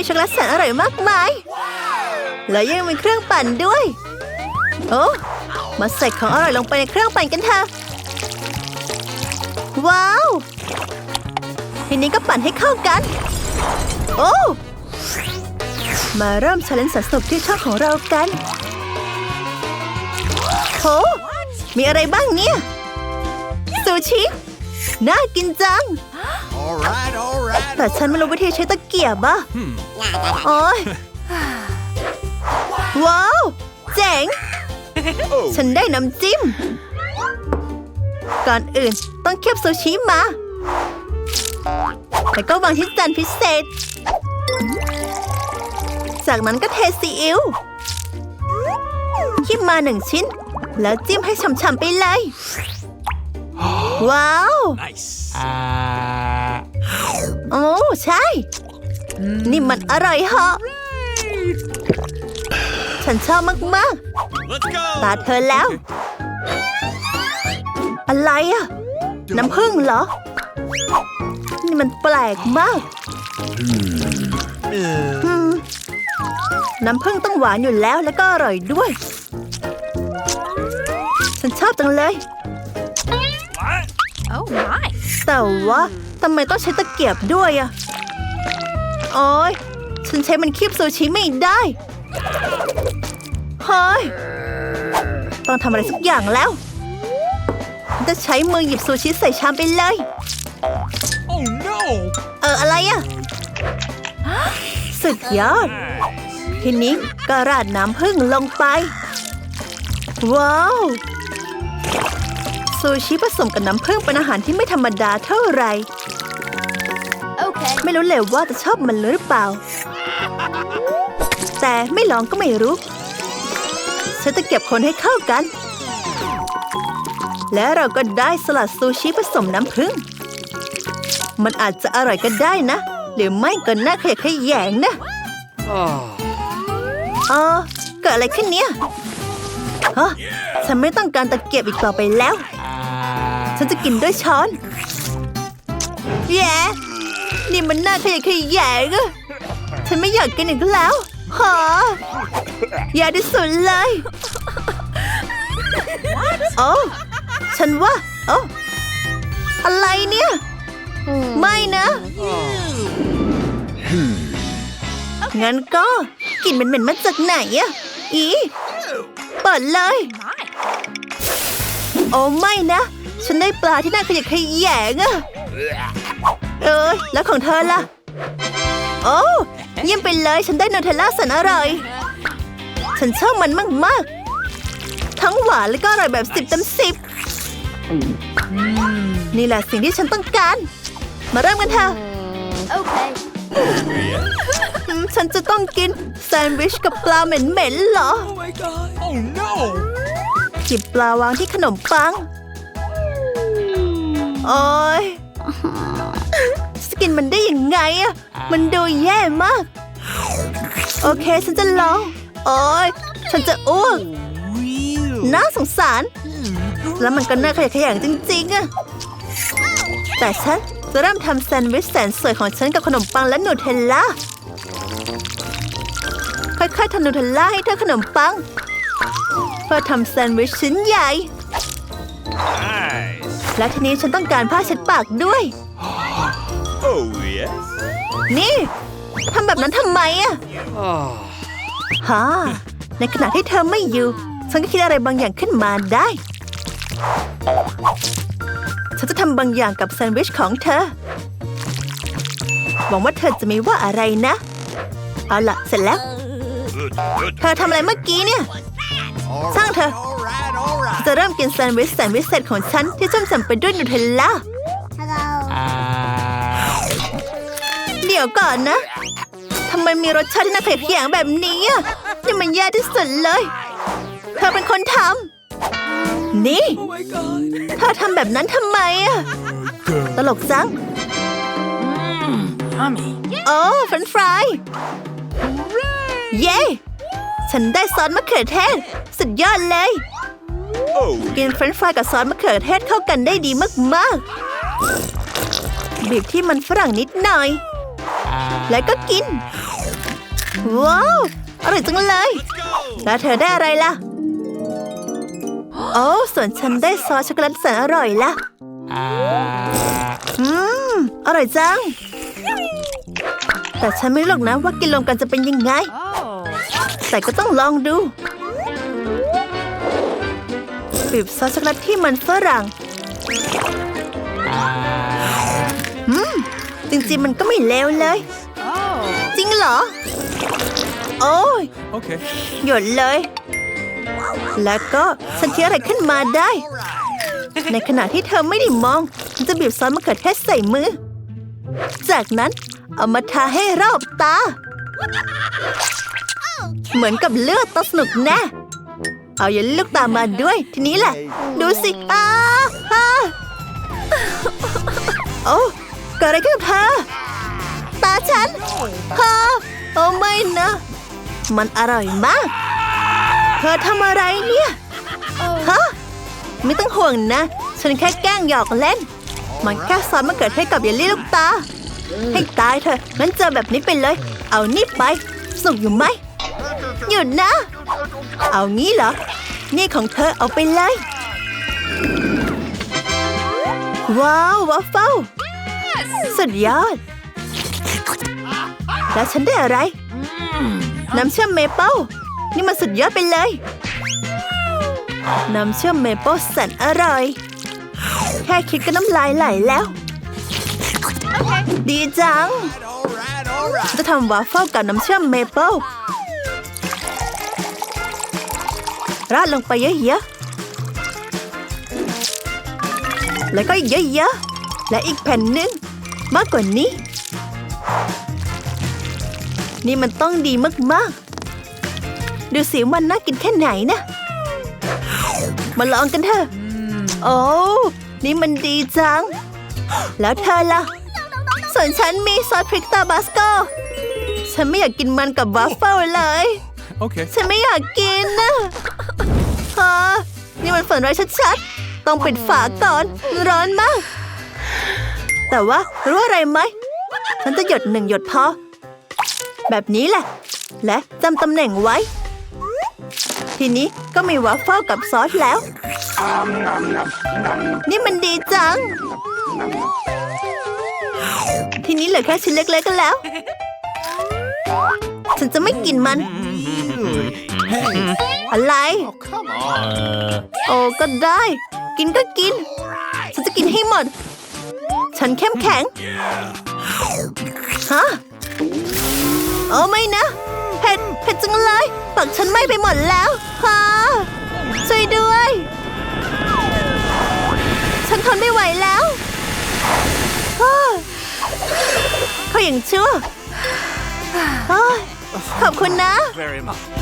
มีช็อกโกแลตแสนอร่อยมากมาย แล้วยังมีเครื่องปั่นด้วย โอ้มาใส่ของอร่อยลงไปในเครื่องปั่นกันเถอะ ว้าว ทีนี้ก็ปั่นให้เข้ากัน โอ้มาเริ่มชาเลนจ์สนุกที่ชอบของเรากันโหมีอะไรบ้างเนี่ยซูชิ น่ากินจัง แต่ฉันไม่รู้วิธีใช้ตะเกียบอะโอ้ยว้าว เจ๋ง Oh, ฉันได้น้ำจิ้ม ก่อนอื่นต้องเคี่ยวซูชิมา แล้วก็วางที่จานพิเศษ จากนั้นก็เทซีอิ๊วคีบมาหนึ่งชิ้น แล้วจิ้มให้ฉ่ำๆไปเลย ว้าว nice. โอ้ใช่ นี่มันอร่อยเหาะฉันชอบมาก Let's go. ๆตาเธอแล้ว อะไรอะน้ำผึ้งเหรอ นี่มันแปลกมาก Uh, อืมน้ำผึ้งต้องหวานอยู่แล้วแล้วก็อร่อยด้วย ฉันชอบจังเลย Oh my. แต่ว่า ทำไมต้องใช้ตะเกียบด้วยอะโอ้ยฉันใช้มันคีบซูชิไม่ได้เฮ้ยต้องทำอะไรสักอย่างแล้ว จะใช้มือหยิบซูชิใส่ชามไปเลย oh no. เอออะไรอะสุดยอด ทีนี้ก็ราดน้ำผึ้งลงไป ว้าว ซูชิผสมกับน้ำผึ้งเป็นอาหารที่ไม่ธรรมดาเท่าไหร่ Okay. ไม่รู้เลยว่าจะชอบมันหรือเปล่า แต่ไม่ลองก็ไม่รู้ ฉันจะเก็บคนให้เข้ากัน และเราก็ได้สลัดซูชิผสมน้ำผึ้ง มันอาจจะอร่อยก็ได้นะ หรือไม่ก็น่าขยะแขยงนะเออเกิดอะไรขึ้นเนี่ยฮะฉันไม่ต้องการตะเกียบอีกต่อไปแล้ว ฉันจะกินด้วยช้อน แย่ นี่มันน่าขยะแขยงอะฉันไม่อยากกินอีกแล้วหออย่าที่สุดเลย โอ้ฉันว่าโอ้อะไรเนี่ย ไม่นะงั้นก็กลิ่นเหม็นๆมาจากไหนอะอีเปิดเลย โอ้ไม่นะ ฉันได้ปลาที่น่าขยะแขยงอะ เออ แล้วของเธอล่ะ โอ้เยี่ยมไปเลยฉันได้นูเทลล่าแสนอร่อย ฉันชอบมันมาก ๆ ทั้งหวานและก็อร่อยแบบสิบเต็มสิบนี่แหละสิ่งที่ฉันต้องการ มาเริ่มกันเถอะ Okay. อืมฉันจะต้องกินแซนด์วิชกับปลาเหม็นๆเหรอ Oh my god. Oh no. จิบปลาวางที่ขนมปัง โอ้ยจะ กินมันได้ยังไงอะมันดูแย่มาก โอเคฉันจะลองโอ้ยฉันจะอ้วก Real. น่าสงสาร แล้วมันก็น่าขยะแขยงจริงๆอะแต่ฉันจะเริ่มทำแซนด์วิชแสนสวยของฉันกับขนมปังและนูเทลล่าค่อยๆทำนูเทลล่าให้เธอขนมปังเพื่อทำแซนด์วิชชิ้นใหญ่ Nice. และทีนี้ฉันต้องการผ้าเช็ดปากด้วย Oh yes. นี่ทำแบบนั้นทำไมอะฮะในขณะที่เธอไม่อยู่ ฉันก็คิดอะไรบางอย่างขึ้นมาได้ ฉันจะทำบางอย่างกับแซนด์วิชของเธอ หวังว่าเธอจะไม่ว่าอะไรนะ เอาล่ะเสร็จแล้ว Good, good. เธอทำอะไรเมื่อกี้เนี่ย All Sang right, thơ. all right, all right. จะเริ่มกินแซนด์วิชแซนด์วิชเสร็จของฉันที่ชุ่มฉ่ำไปด้วยนูเทลล่า เดี๋ยวก่อนนะทำไมมีรสชาติที่น่าเขยแขยงแบบนี้อะนี่มันแย่ที่สุดเลย เธอเป็นคนทำนี่ Oh my god. เธอทำแบบนั้นทำไมอะตลกจัง Yummy. โอ้เฟรนช์ฟรายเย้ฉันได้ซอสมะเขือเทศ สุดยอดเลย Oh กินเฟรนช์ฟรายกับซอสมะเขือเทศเข้ากันได้ดีมากๆบีบที่มันฝรั่งนิดหน่อย แล้วก็กิน ว้าว อร่อยจังเลย แล้วเธอได้อะไรล่ะ โอ้ส่วนฉันได้ซอสช็อกโกแลตแสนอร่อยละอืม อร่อยจัง แต่ฉันไม่รู้หรอกนะว่ากินรวมกันจะเป็นยังไง แต่ก็ต้องลองดูบีบซอสช็อกโกแลตที่มันฝรั่ง จริงๆมันก็ไม่เลวเลย จริงเหรอ โอ้ย Okay. หยดเลย แล้วก็ฉันคิดอะไรขึ้นมาได้ ในขณะที่เธอไม่ได้มองฉันจะบีบซอสมะเขือเทศใส่มือ จากนั้นเอามาทาให้รอบตา เหมือนกับเลือดต้องสนุกแน่เอาอย่าลูกตามมาด้วย ทีนี้แหละ ดูสิอ้าอ้าโอ้ เกิดอะไรขึ้นกับเธอตาฉันฮะโอ้ไม่นะ มันอร่อยมาก เธอทำอะไรเนี่ย ฮะ ไม่ต้องห่วงนะ ฉันแค่แกล้งหยอกเล่น มันแค่ซอสมะเขือเทศกับเยลลี่ลูกตา ให้ตายเถอะงั้นเจอแบบนี้ไปเลย เอานี่ไปสุกอยู่ไหม หยุดนะ เอางี้เหรอ นี่ของเธอเอาไปเลย ว้าววัฟเฟิล สุดยอด แล้วฉันได้อะไร น้ำเชื่อมเมเปิลนี่มันสุดยอดไปเลย น้ำเชื่อมเมเปิลแสนอร่อย แค่คิดก็น้ำลายไหลแล้ว ดีจัง All right, all right. จะทำวาฟเฟิลกับน้ำเชื่อมเมเปิลราดลงไปเยอะๆ แล้วก็อีกเยอะๆ และอีกแผ่นหนึง มากกว่านี้ นี่มันต้องดีมากๆ ดูสิว่ามันน่ากินแค่ไหนนะ มาลองกันเถอะ โอ้ นี่มันดีจัง แล้วเธอล่ะ ส่วนฉันมีซอสพริกตาบาสโก ฉันไม่อยากกินมันกับวาฟเฟิลเลย Okay. ฉันไม่อยากกินนะฮะนี่มันฝันร้ายชัดๆ ต้องปิดฝาก่อน ร้อนมาก แต่ว่ารู้อะไรไหมฉันจะหยดหนึ่งหยดพอ แบบนี้แหละ และจำตำแหน่งไว้ ทีนี้ก็มีวาฟเฟิลกับซอสแล้ว นี่มันดีจัง ทีนี้เหลือแค่ชิ้นเล็กๆกันแล้ว ฉันจะไม่กินมัน อะไร Oh, come on. โอ้ก็ได้ กินก็กิน ฉันจะกินให้หมด ฉันเข้มแข็ง ฮะโอ้ไม่นะ เผ็ด เผ็ดจังเลย ปากฉันไหม้ไปหมดแล้วฮะช่วยด้วย ฉันทนไม่ไหวแล้วฮ่าเขาอย่างชั่วเฮ้ยขอบคุณนะ Very much.